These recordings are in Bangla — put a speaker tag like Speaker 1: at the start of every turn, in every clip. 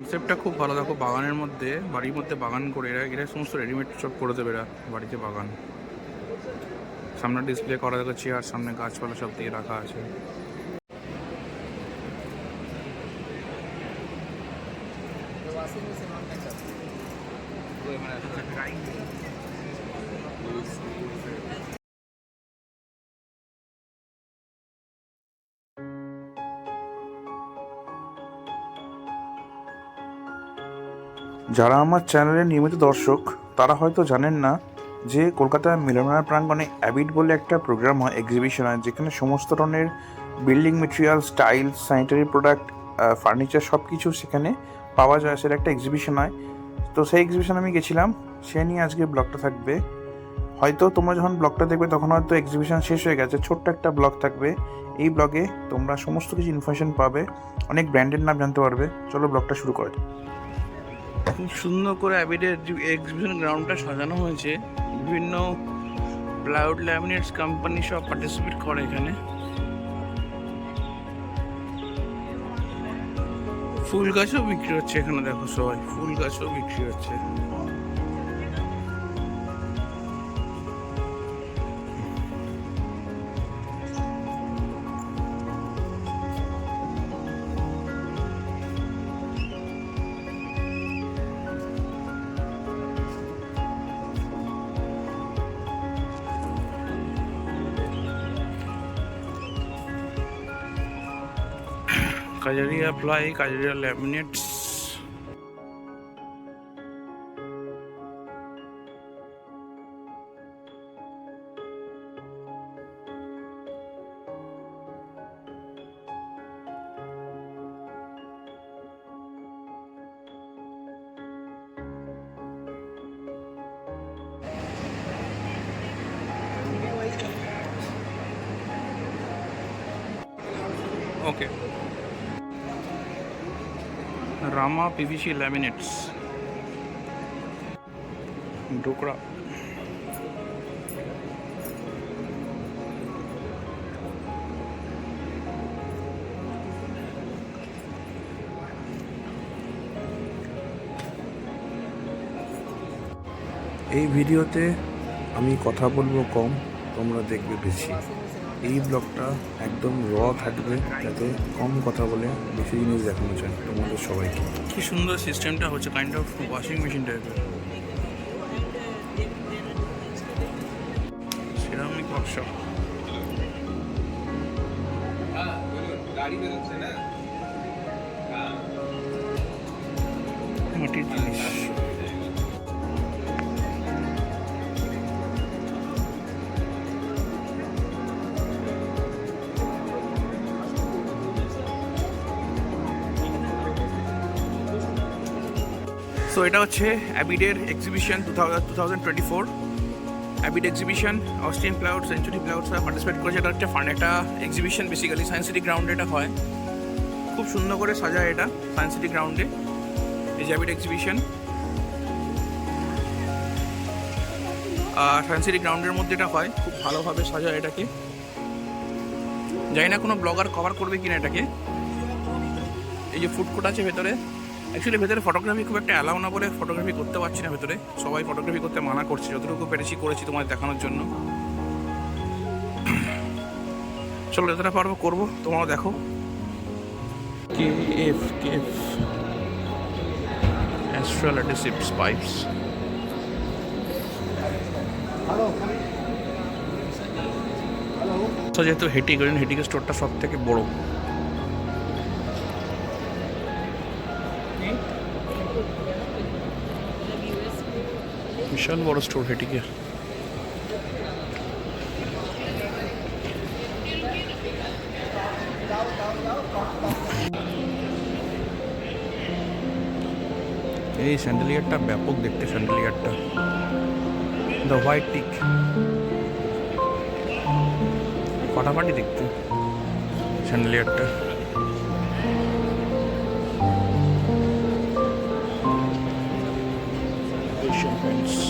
Speaker 1: কনসেপ্টটা খুব ভালো। দেখো, বাগানের মধ্যে, বাড়ির মধ্যে বাগান করে এরা এরা সমস্ত রেডিমেড সব করে দেবে এরা বাড়িতে বাগান। সামনে ডিসপ্লে করা দেখো চেয়ার সামনে গাছপালা সব দিয়ে রাখা আছে। যারা আমার চ্যানেলের নিয়মিত দর্শক, তারা হয়তো জানেন না যে কলকাতার মিলনার প্রাঙ্গণে অ্যাবিড বলে একটা প্রোগ্রাম হয় এক্সিবিশন হয়, যেখানে সমস্ত ধরনের building material style sanitary product furniture সব কিছু সেখানে পাওয়া যায়। সেটা একটা এক্সিবিশন হয়। তো সেই এক্সিবিশন আমি গেছিলাম। সে নিয়ে আজকে ব্লগটা থাকবে। হয়তো তোমরা যখন ব্লগটা দেখবে, তখন হয়তো এক্সিবিশন শেষ হয়ে গেছে। ছোট্ট একটা ব্লগ থাকবে। এই ব্লগে তোমরা সমস্ত কিছু ইনফরমেশন পাবে। অনেক ব্র্যান্ডের নাম জানতে পারবে। চলো ব্লগটা শুরু করে। খুব সুন্দর করে অ্যাবিডের এক্সিবিশন গ্রাউন্ডটা সাজানো হয়েছে, বিভিন্ন প্লাউড ল্যামিনেটস কোম্পানি সব পার্টিসিপেট করে এখানে। ফুল গাছও বিক্রি হচ্ছে এখানে, দেখো সবাই, ফুল গাছও বিক্রি হচ্ছে। Kajaria ply Kajaria laminates Rama PVC laminates Dokra
Speaker 2: এই ভিডিওতে আমি কথা বলব কম তোমরা দেখবে বেশি। এই ব্লগটা একদম র থাকবে যাতে কম কথা বলে বেশি জিনিস দেখানো চাই তোমাদের সবাইকে।
Speaker 1: কি সুন্দর সিস্টেমটা হচ্ছে কাইন্ড অফ ওয়াশিং মেশিন টাইপের মাটির জিনিস। সো এটা হচ্ছে অ্যাবিডের exhibition two thousand two thousand twenty four Abid exhibition Austin plywood Century প্লাউডসরা participate করেছে। এটা হচ্ছে ফান একটা এক্সিবিশন বেসিক্যালি সায়েন্স সিটি গ্রাউন্ডে এটা হয়। খুব সুন্দর করে সাজায় এটা সায়েন্স সিটি গ্রাউন্ডে এই যে অ্যাবিড এক্সিবিশন আর সায়েন্স সিটি গ্রাউন্ডের মধ্যে এটা হয়, খুব ভালোভাবে সাজায় এটাকে। জানি না কোনো ব্লগার কভার করবে কিনা এটাকে। এই যে ফুড কোর্ট আছে ভেতরে অ্যাকচুয়ালি ভেতরে ফটোগ্রাফি খুব একটা অ্যালাউ না বলে ফটোগ্রাফি করতে পারছি না ভেতরে। সবাই ফটোগ্রাফি করতে মানা করছে। যতটুকু পেরেছি করেছি তোমাদের দেখানোর জন্য। চলো যতটা পারব করব, তোমরাও দেখো। K F K F Astral adhesives pipes তো যেহেতু হেটি গ্রিন হেটিকে স্টোরটা সব থেকে বড়। বিশাল বড় স্টোর হেটিকে এই স্যান্ডেলিয়ারটা ব্যাপক দেখতে স্যান্ডেলিয়ারটা দ্য হোয়াইট টিক ফাটাফাটি দেখতে স্যান্ডেলিয়ারটা friends.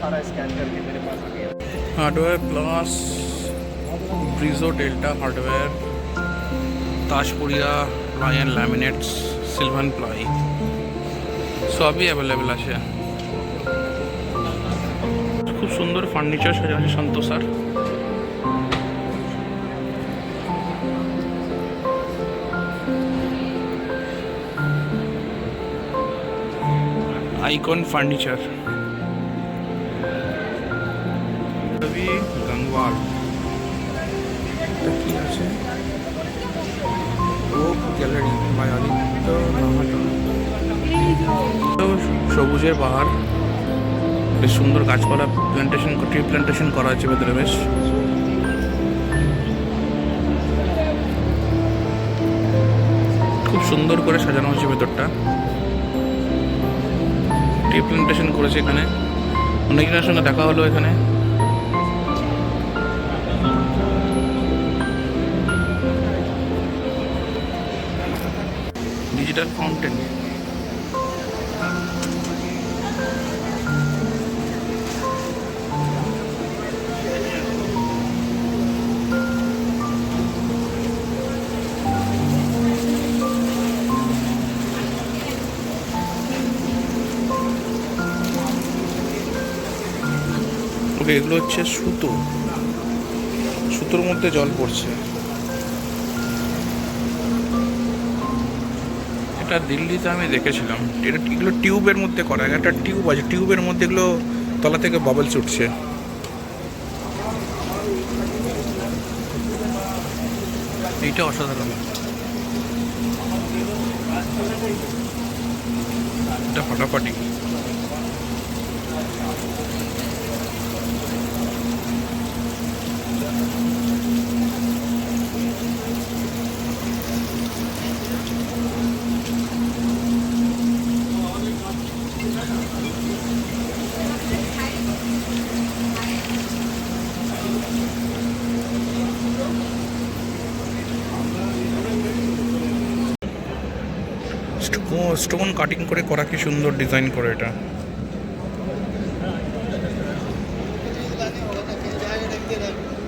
Speaker 3: सारा स्कैन करके मेरे पास आ गया
Speaker 1: hardware plus ब्रिजो delta hardware Tajpuria ply and laminates Sylvan ply সবই অ্যাভেলেবেল আছে খুব সুন্দর ফার্নিচার সাজানো আছে সন্তোষার आइकॉन फर्नीचर কবি
Speaker 2: গঙ্গওয়াল কি আছে? ও গ্যালারি বাই আদিত্য
Speaker 1: সবুজের পাহাড়। বেশ সুন্দর গাছপালা প্লান্টেশন ট্রি প্লান্টেশন করা হয়েছে ভেতরে বেশ। খুব সুন্দর করে সাজানো হয়েছে ভেতরটা। টি প্লান্টেশন করেছে এখানে। অনেকজনের সঙ্গে দেখা হলো এখানে। ডিজিটাল ফাউন্টেন এগুলো হচ্ছে সুতো। সুতোর মধ্যে জল পড়ছে। এটা দিল্লিতে আমি দেখেছিলাম। এটা এগুলো টিউবের মধ্যে করা একটা টিউব আছে টিউবের মধ্যে এগুলো তলা থেকে বাবলস উঠছে। এইটা অসাধারণ। এটা ফাটাফাটি স্টোন কাটিং করে করা কি সুন্দর ডিজাইন করে এটা?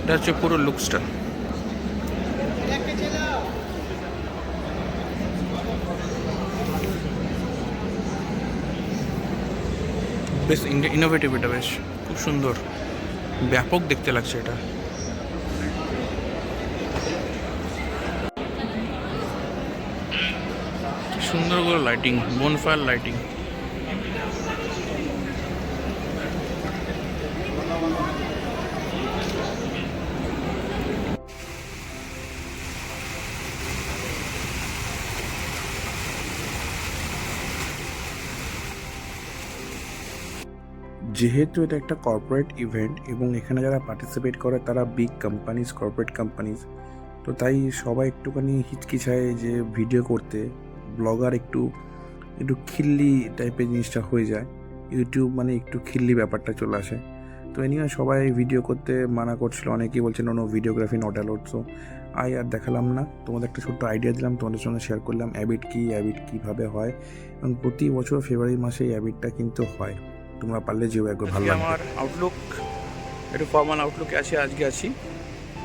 Speaker 1: এটা হচ্ছে পুরো লুকসটা বেশ ইনোভেটিভ এটা, বেশ। খুব সুন্দর। ব্যাপক দেখতে লাগছে এটা। কি সুন্দর করে লাইটিং বোনফায়ার লাইটিং
Speaker 2: যেহেতু এটা একটা কর্পোরেট ইভেন্ট এবং এখানে যারা পার্টিসিপেট করে, তারা বিগ কোম্পানিজ কর্পোরেট কোম্পানিজ তো তাই সবাই একটুখানি হিচকিচায় যে ভিডিও করতে। ব্লগার একটু একটু খিল্লি টাইপের জিনিসটা হয়ে যায়। ইউটিউব মানে একটু খিল্লি ব্যাপারটা চলে আসে। তো এনিওয়ে সবাই ভিডিও করতে মানা করছিল। অনেকেই বলছে no videography not allowed so I আর দেখালাম না। তোমাদের একটা ছোট্ট আইডিয়া দিলাম তোমাদের সঙ্গে শেয়ার করলাম অ্যাবিট কী অ্যাবিট কীভাবে হয়? এবং প্রতি বছর ফেব্রুয়ারি মাসে এই অ্যাবিটটা কিন্তু হয়। তোমরা পারলে যেও একবার ভালো
Speaker 1: আমার আউটলুক একটু ফর্মাল আউটলুকে আছি আজকে আছি।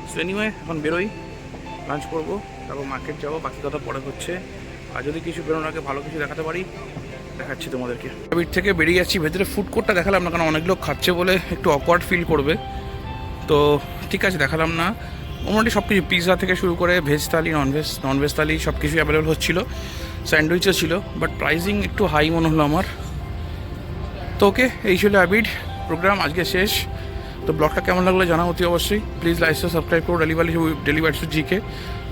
Speaker 1: সো এনিওয়ে এখন বেরোই লাঞ্চ করব তারপর মার্কেট যাব বাকি কথা পরে হচ্ছে। আর যদি কিছু বেরোনোর আগে ভালো কিছু দেখাতে পারি, দেখাচ্ছি তোমাদেরকে। বিট থেকে বেরিয়ে যাচ্ছি, ভেতরে ফুড কোর্টটা দেখালাম না, কারণ অনেক লোক খাচ্ছে বলে একটু অকওয়ার্ড ফিল করবে। তো ঠিক আছে, দেখালাম না। মোটামুটি সব কিছু পিৎজা থেকে শুরু করে veg thali non veg non veg thali সব কিছুই অ্যাভেলেবল হচ্ছিল স্যান্ডউইচও ছিল বাট প্রাইসিং একটু হাই মনে হলো আমার। তো ওকে এই ছিল অ্যাবিড প্রোগ্রাম আজকে শেষ। তো ব্লগটা কেমন লাগল জানা অতি অবশ্যই। প্লিজ লাইক সাবস্ক্রাইব করো ডেলিভারি ডেলিভারি সুজিকে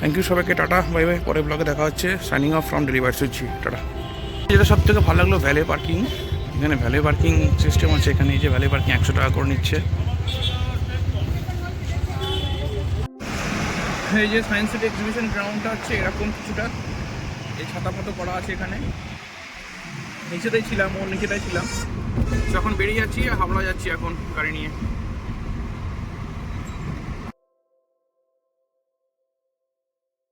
Speaker 1: থ্যাংক ইউ সবাইকে, টাটা বাই বাই পরে ব্লগে দেখা হচ্ছে। Signing off from delivery Suji tata. যেটা সব থেকে ভালো লাগল ভ্যালে পার্কিং এখানে ভ্যালে পার্কিং সিস্টেম আছে, এখানে যে ভ্যালে পার্কিং একশো টাকা করে নিচ্ছে। এই যে সায়েন্স সিটি এক্সিবিশন গ্রাউন্ডটা হচ্ছে, এরকম কিছুটা। এই ছাতা মতো করা আছে এখানে। নিচেতেই ছিলাম ওর নিচেটাই ছিলাম। যখন বেরিয়ে যাচ্ছি হাবড়া যাচ্ছি এখন গাড়ি নিয়ে।